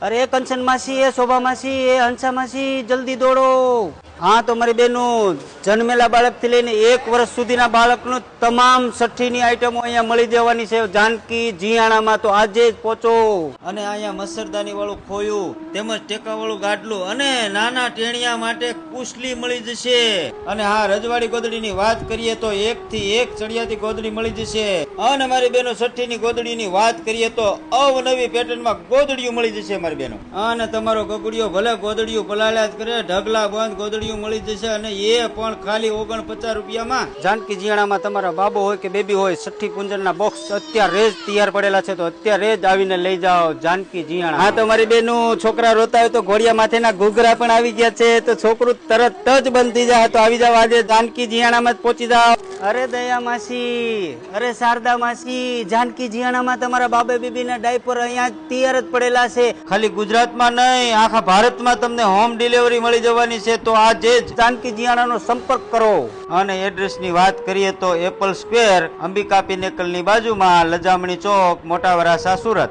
અરે કંચન માસી એ શોભા માસી એ હંસા માસી જલ્દી દોડો. હા, તો મારી બેનું, જન્મેલા બાળકથી લઈને એક વર્ષ સુધીના બાળકનું તમામ છઠ્ઠીની આઈટમો અહીંયા મળી જવાની છે. જાનકી, જીયાણામાં તો આજે જ પહોંચો. અને અહીંયા મસરદાની વાળું ખોયું, તેમજ ટેકાવાળું ગાડલું અને નાના ટેણિયા માટે કુશલી મળી જશે. અને હા, રજવાડી ગોદડીની વાત કરીએ તો એક થી એક ચડિયાતી ગોદડી મળી જશે. અને મારી બેનો છઠ્ઠીની ગોદડીની વાત કરીએ તો અવનવી પેટર્નમાં ગોદડીયું મળી જશે, મારી બેનો. અને તમારો ગગડીયો ભલે ગોદડીયું ભલાલ્યા જ કરે, ઢગલા બંધ ગોદડીયું મળી જશે અને એ પણ ખાલી ઓગણપચાસ રૂપિયામાં. જાનકી જીયાણામાં તમારા બાબો હોય કે બેબી હોય છઠ્ઠી કુંજનના બોક્સ અત્યારે જ તૈયાર પડેલા છે તો અત્યારે જ આવીને લઈ જાઓ જાનકી જીયાણા. હા તો મારી બેનું છોકરા રોતા હોય તો ઘોડિયા માથેના ઘૂઘરા પણ આવી ગયા છે તો છોકરું તરત જ બંધ થઈ જાય તો આવી જાવ આજે જાનકી જીયાણામાં જ પહોંચી જાઓ. અરે દયા માસી અરે શારદા માસી જાનકી જીયાણામાં તમારા બાબા બેબીના ડાયપર અહીંયા તૈયાર જ પડેલા છે. ખાલી ગુજરાતમાં નહીં આખા ભારતમાં તમને હોમ ડિલિવરી મળી જવાની છે તો આજે જ જાનકી જીયાણાનો સંપર્ક કરો. અને એડ્રેસની વાત કરીએ તો એપલ સ્ક્વેર, અંબિકા પિનેકલની બાજુમાં લજામણી ચોક મોટા વરાસા સુરત